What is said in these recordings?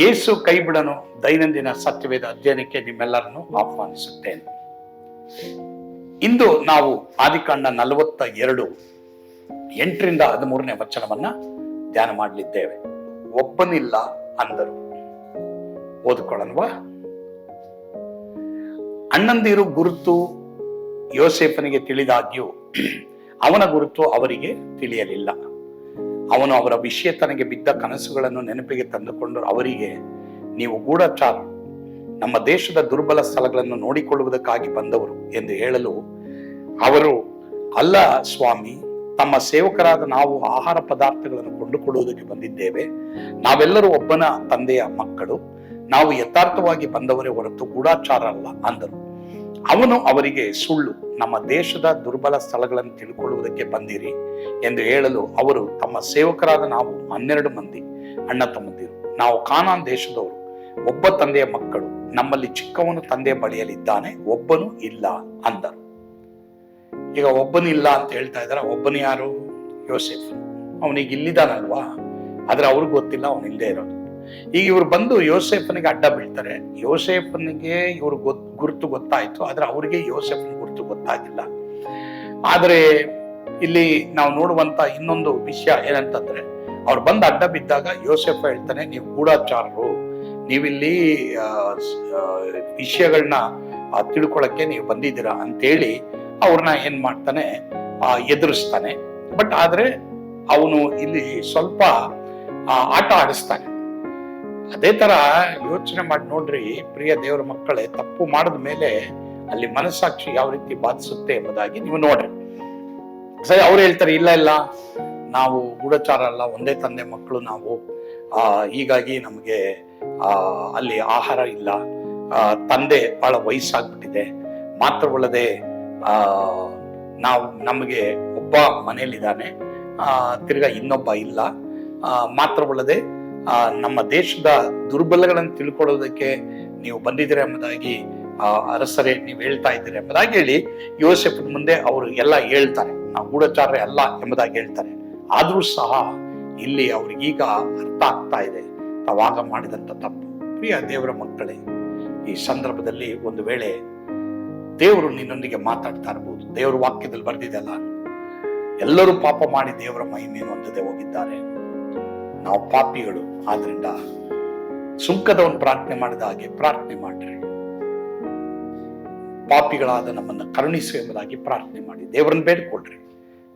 ಯೇಸು ಕೈಬಿಡನು ದೈನಂದಿನ ಸತ್ಯವೇದ ಅಧ್ಯಯನಕ್ಕೆ ನಿಮ್ಮೆಲ್ಲರನ್ನು ಆಹ್ವಾನಿಸುತ್ತೇನೆ. ಇಂದು ನಾವು ಆದಿಕಾಂಡ ನಲವತ್ತ ಎರಡು, ಎಂಟರಿಂದ ಹದಿಮೂರನೇ ವಚನವನ್ನ ಧ್ಯಾನ ಮಾಡಲಿದ್ದೇವೆ. ಒಬ್ಬನಿಲ್ಲ ಅಂದರು. ಓದಿಕೊಳ್ಳಲ್ವಾ ಅಣ್ಣಂದಿರು ಗುರುತು ಯೋಸೇಫನಿಗೆ ತಿಳಿದಾಗ್ಯೂ ಅವನ ಗುರುತು ಅವರಿಗೆ ತಿಳಿಯಲಿಲ್ಲ. ಅವನು ಅವರ ವಿಷಯ ತನಗೆ ಬಿದ್ದ ಕನಸುಗಳನ್ನು ನೆನಪಿಗೆ ತಂದುಕೊಂಡು ಅವರಿಗೆ, ನೀವು ಗೂಢಚಾರ. ನಮ್ಮ ದೇಶದ ದುರ್ಬಲ ಸ್ಥಳಗಳನ್ನು ನೋಡಿಕೊಳ್ಳುವುದಕ್ಕಾಗಿ ಬಂದವರು ಎಂದು ಹೇಳಲು ಅವರು, ಅಲ್ಲ ಸ್ವಾಮಿ, ತಮ್ಮ ಸೇವಕರಾದ ನಾವು ಆಹಾರ ಪದಾರ್ಥಗಳನ್ನು ಕೊಂಡುಕೊಳ್ಳುವುದಕ್ಕೆ ಬಂದಿದ್ದೇವೆ. ನಾವೆಲ್ಲರೂ ಒಬ್ಬನ ತಂದೆಯ ಮಕ್ಕಳು. ನಾವು ಯಥಾರ್ಥವಾಗಿ ಬಂದವರೇ ಹೊರತು ಗೂಢಾಚಾರ ಅಲ್ಲ ಅಂದರು. ಅವನು ಅವರಿಗೆ ಸುಳ್ಳು, ನಮ್ಮ ದೇಶದ ದುರ್ಬಲ ಸ್ಥಳಗಳನ್ನು ತಿಳ್ಕೊಳ್ಳುವುದಕ್ಕೆ ಬಂದಿರಿ ಎಂದು ಹೇಳಲು ಅವರು ತಮ್ಮ ಸೇವಕರಾದ ನಾವು ಹನ್ನೆರಡು ಮಂದಿ, ಅಣ್ಣ ತಮ್ಮಂದಿರು, ನಾವು ಕಾನಾನ್ ದೇಶದವರು, ಒಬ್ಬ ತಂದೆಯ ಮಕ್ಕಳು, ನಮ್ಮಲ್ಲಿ ಚಿಕ್ಕವನು ತಂದೆ ಬಳಿಯಲಿದ್ದಾನೆ ಒಬ್ಬನು ಇಲ್ಲ ಅಂದರು. ಈಗ ಒಬ್ಬನು ಇಲ್ಲ ಅಂತ ಹೇಳ್ತಾ ಇದ್ದಾರೆ? ಒಬ್ಬನು ಯಾರು? ಯೋಸೆಫ್. ಅವನಿಗೆ ಇಲ್ಲಿದ್ದಾನಲ್ವಾ? ಆದ್ರೆ ಅವ್ರಿಗೆ ಗೊತ್ತಿಲ್ಲ, ಅವನು ಇಲ್ಲದೆ ಇರೋದು. ಈಗ ಇವ್ರು ಬಂದು ಯೋಸೆಫನಿಗೆ ಅಡ್ಡ ಬೀಳ್ತಾರೆ. ಯೋಸೆಫನಿಗೆ ಇವ್ರು ಗೊತ್ ಗುರುತು ಗೊತ್ತಾಯ್ತು ಆದ್ರೆ ಅವರಿಗೆ ಯೋಸೆಫ್ ಗುರುತು ಗೊತ್ತಾಗಿಲ್ಲ. ಆದ್ರೆ ಇಲ್ಲಿ ನಾವು ನೋಡುವಂತ ಇನ್ನೊಂದು ವಿಷಯ ಏನಂತಂದ್ರೆ ಅವ್ರು ಬಂದು ಅಡ್ಡ ಬಿದ್ದಾಗ ಯೋಸೆಫ್ ಹೇಳ್ತಾನೆ ನೀವು ಗೂಢಾಚಾರರು ನೀವಿಲ್ಲಿ ವಿಷಯಗಳನ್ನ ತಿಳ್ಕೊಳಕ್ಕೆ ನೀವು ಬಂದಿದ್ದೀರಾ? ಅಂತೇಳಿ ಅವ್ರನ್ನ ಏನ್ ಮಾಡ್ತಾನೆ ಆ, ಎದುರಿಸ್ತಾನೆ. ಬಟ್ ಆದ್ರೆ ಅವನು ಇಲ್ಲಿ ಸ್ವಲ್ಪ ಆಟ ಆಡಿಸ್ತಾನೆ. ಅದೇ ತರ ಯೋಚನೆ ಮಾಡಿ ನೋಡ್ರಿ, ಪ್ರಿಯ ದೇವರ ಮಕ್ಕಳೇ, ತಪ್ಪು ಮಾಡಿದ ಮೇಲೆ ಅಲ್ಲಿ ಮನಸ್ಸಾಕ್ಷಿ ಯಾವ ರೀತಿ ಬಾಧಿಸುತ್ತೆ ಎಂಬುದಾಗಿ ನೀವು ನೋಡ್ರಿ. ಸರಿ, ಅವ್ರು ಹೇಳ್ತಾರೆ, ಇಲ್ಲ ಇಲ್ಲ, ನಾವು ಗೂಢಚಾರ ಅಲ್ಲ, ಒಂದೇ ತಂದೆ ಮಕ್ಕಳು ನಾವು. ಆ, ಹೀಗಾಗಿ ನಮಗೆ, ಆ, ಅಲ್ಲಿ ಆಹಾರ ಇಲ್ಲ. ತಂದೆ ಬಹಳ ವಯಸ್ಸಾಗ್ಬಿಟ್ಟಿದೆ. ಮಾತ್ರವಲ್ಲದೆ, ಆ, ನಾವು, ನಮಗೆ ಒಬ್ಬ ಮನೇಲಿದ್ದಾನೆ ಆ, ತಿರ್ಗಾ ಇನ್ನೊಬ್ಬ ಇಲ್ಲ. ಮಾತ್ರವಲ್ಲದೆ ಆ, ನಮ್ಮ ದೇಶದ ದುರ್ಬಲಗಳನ್ನು ತಿಳ್ಕೊಳ್ಳೋದಕ್ಕೆ ನೀವು ಬಂದಿದ್ದೀರಾ ಎಂಬುದಾಗಿ, ಆ, ಅರಸರೇ ನೀವು ಹೇಳ್ತಾ ಇದ್ದೀರಿ ಎಂಬುದಾಗಿ ಹೇಳಿ ಯೋಸೆಫ್ ಮುಂದೆ ಅವರು ಎಲ್ಲ ಹೇಳ್ತಾರೆ. ನಾವು ಗೂಢಚಾರ ಅಲ್ಲ ಎಂಬುದಾಗಿ ಹೇಳ್ತಾರೆ. ಆದ್ರೂ ಸಹ ಇಲ್ಲಿ ಅವ್ರಿಗೀಗ ಅರ್ಥ ಆಗ್ತಾ ಇದೆ. ತಾವಾಗ ಮಾಡಿದಂತ ತಪ್ಪು. ಪ್ರಿಯ ದೇವರ ಮಕ್ಕಳೇ, ಈ ಸಂದರ್ಭದಲ್ಲಿ ಒಂದು ವೇಳೆ ದೇವರು ನಿನ್ನೊಂದಿಗೆ ಮಾತಾಡ್ತಾ ಇರಬಹುದು. ದೇವರ ವಾಕ್ಯದಲ್ಲಿ ಬರ್ದಿದೆಲ್ಲ ಎಲ್ಲರೂ ಪಾಪ ಮಾಡಿ ದೇವರ ಮಹಿಮೆಯನ್ನು ಹೊಂದದೆ ಹೋಗಿದ್ದಾರೆ. ನಾವು ಪಾಪಿಗಳು. ಆದ್ರಿಂದ ಸುಂಕದವನು ಪ್ರಾರ್ಥನೆ ಮಾಡಿದ ಹಾಗೆ ಪ್ರಾರ್ಥನೆ ಮಾಡ್ರಿ. ಪಾಪಿಗಳಾದ ನಮ್ಮನ್ನು ಕರುಣಿಸು ಎಂಬುದಾಗಿ ಪ್ರಾರ್ಥನೆ ಮಾಡಿ. ದೇವರನ್ನು ಬೇಡಿಕೊಡ್ರಿ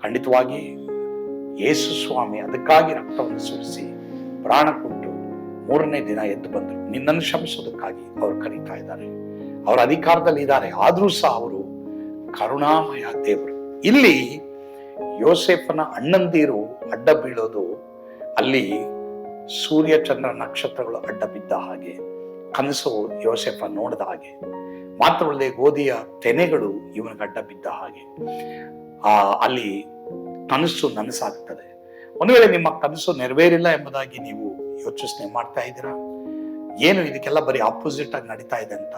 ಖಂಡಿತವಾಗಿ ಯೇಸು ಸ್ವಾಮಿ ಅದಕ್ಕಾಗಿ ರಕ್ತವನ್ನು ಸುರಿಸಿ ಪ್ರಾಣ ಕೊಟ್ಟು ಮೂರನೇ ದಿನ ಎದ್ದು ಬಂದರು. ನಿನ್ನನ್ನು ಶ್ರಮಿಸೋದಕ್ಕಾಗಿ ಅವರು ಕರೀತಾ ಇದ್ದಾರೆ. ಅವರ ಅಧಿಕಾರದಲ್ಲಿ ಇದ್ದಾರೆ. ಆದರೂ ಸಹ ಅವರು ಕರುಣಾಮಯ ದೇವರು. ಇಲ್ಲಿ ಯೋಸೆಫನ ಅಣ್ಣಂದಿರು ಅಡ್ಡ ಬೀಳೋದು ಅಲ್ಲಿ ಸೂರ್ಯ ಚಂದ್ರ ನಕ್ಷತ್ರಗಳು ಅಡ್ಡ ಬಿದ್ದ ಹಾಗೆ, ಕನಸು ಯೋಸೆಫ ನೋಡಿದ ಹಾಗೆ, ಮಾತ್ರವಲ್ಲದೆ ಗೋಧಿಯ ತೆನೆಗಳು ಇವನಿಗೆ ಅಡ್ಡ ಬಿದ್ದ ಹಾಗೆ. ಆ, ಅಲ್ಲಿ ಕನಸು ನನಸಾಗ್ತದೆ. ಒಂದು ವೇಳೆ ನಿಮ್ಮ ಕನಸು ನೆರವೇರಿಲ್ಲ ಎಂಬುದಾಗಿ ನೀವು ಯೋಚನೆ ಮಾಡ್ತಾ ಇದ್ದೀರಾ? ಏನು ಇದಕ್ಕೆಲ್ಲ ಬರೀ ಆಪೋಸಿಟ್ ಆಗಿ ನಡೀತಾ ಇದೆ ಅಂತ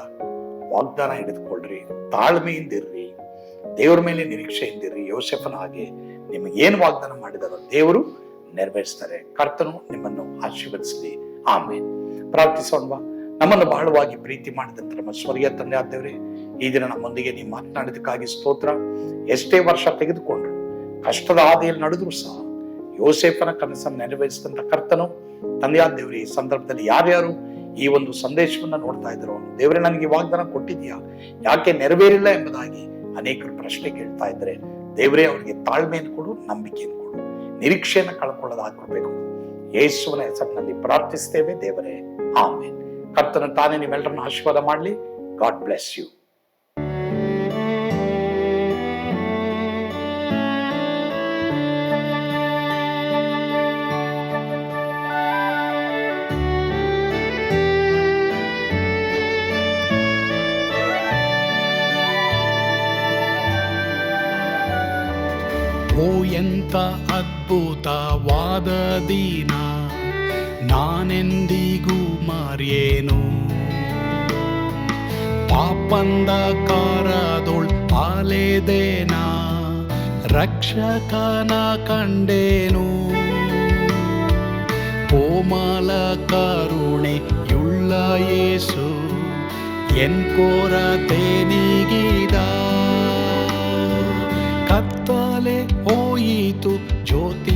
ವಾಗ್ದಾನ ಹಿಡಿದುಕೊಳ್ರಿ ತಾಳ್ಮೆಯಿಂದಿರ್ರಿ ದೇವರ ಮೇಲೆ ನಿರೀಕ್ಷೆಯಿಂದಿರ್ರಿ ಯೋಸೆಫನ ಹಾಗೆ ನಿಮಗೆ ಏನು ವಾಗ್ದಾನ ಮಾಡಿದಾರೋ ದೇವರು ನೆರವೇರಿಸ್ತಾರೆ. ಕರ್ತನು ನಿಮ್ಮನ್ನು ಆಶೀರ್ವದಿಸಲಿ. ಆಮೇಲೆ ಪ್ರಾರ್ಥಿಸೋಣವಾ ನಮ್ಮನ್ನು ಬಹಳವಾಗಿ ಪ್ರೀತಿ ಮಾಡಿದಂತ ನಮ್ಮ ಸ್ವರ್ಗೀಯ ತಂದೆ ಆದ್ದೇವ್ರೆ ಈ ದಿನ ನಮ್ಮೊಂದಿಗೆ ನೀವು ಮಾತನಾಡಿದಕ್ಕಾಗಿ ಸ್ತೋತ್ರ. ಎಷ್ಟೇ ವರ್ಷ ತೆಗೆದುಕೊಂಡ್ರು, ಕಷ್ಟದ ಹಾದಿಯಲ್ಲಿ ನಡೆದ್ರು ಸಹ, ಯೋಸೇಫನ ಕನಸನ್ನು ನೆರವೇರಿಸಿದಂತ ಕರ್ತನು ತಂದೆಯಾದ ದೇವ್ರಿ ಈ ಸಂದರ್ಭದಲ್ಲಿ ಯಾರ್ಯಾರು ಈ ಒಂದು ಸಂದೇಶವನ್ನ ನೋಡ್ತಾ ಇದ್ರು, ದೇವರೇ ನನಗೆ ವಾಗ್ದಾನ ಕೊಟ್ಟಿದ್ಯಾ ಯಾಕೆ ನೆರವೇರಿಲ್ಲ ಎಂಬುದಾಗಿ ಅನೇಕರು ಪ್ರಶ್ನೆ ಕೇಳ್ತಾ ಇದ್ರೆ ದೇವರೇ ಅವರಿಗೆ ತಾಳ್ಮೆಯನ್ನು ಕೊಡು, ನಂಬಿಕೆಯನ್ನು ಕೊಡು. ನಿರೀಕ್ಷೆಯನ್ನು ಕಳ್ಕೊಳ್ಳೋದಾಗಿರ್ಬೇಕು. ಯೇಸುವಿನ ಹೆಸರಿನಲ್ಲಿ ಪ್ರಾರ್ಥಿಸ್ತೇವೆ ದೇವರೇ ಆಮೇಲೆ ಕರ್ತನ ತಾನೇ, ನೀವೆಲ್ಲರನ್ನು ಆಶೀರ್ವಾದ ಮಾಡಲಿ. God bless you. ದಿನ, ನಾನೆಂದಿಗೂ ಮಾರ್ಯೇನು? ಪಾಪಂದ ಕಾರದೊಳ್ ಪಾಲೇದೇನಾ, ರಕ್ಷಕನ ಕಂಡೇನು? ಕೋಮಲ ಕರುಣೆಯುಳ್ಳ ಯೇಸು ಎನ್ ಕೊರತೆ ನೀಗಿದ? ಕತ್ತಲೆ ಹೋಯಿತು ಜ್ಯೋತಿಯು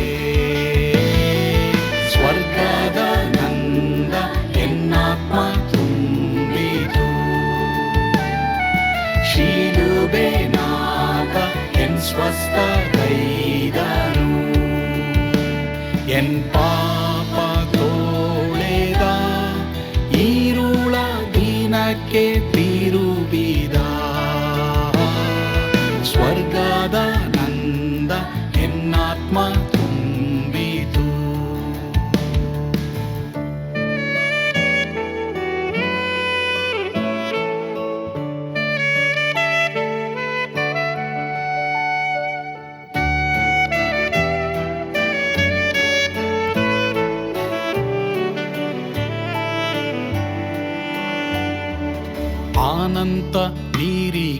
ಎನ್ ಎನ್ ಪಾಪ ತೋಳೆದ ಈರುಳ ದಿನಕ್ಕೆ ತಿರುಬಿದ ಸ್ವರ್ಗದ ನಂದ ಎನ್ನಾತ್ಮ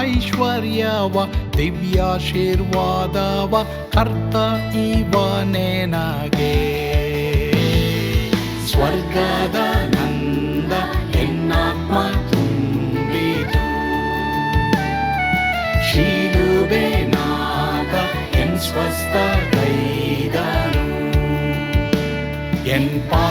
ಐಶ್ವರ್ಯವ, ದಿವ್ಯಾಶೀರ್ವಾದವ, ಕರ್ತ ಇವನೇ ನಗೆ ಸ್ವರ್ಗದ ನಂದ ಎನ್ನಾತ್ಮ ತುಂಬಿತು. ಶಿಲುಬೆನಾಗ ಎನ್ ಸ್ವಸ್ಥ ಕೈದನು ಎನ್ ಪಾ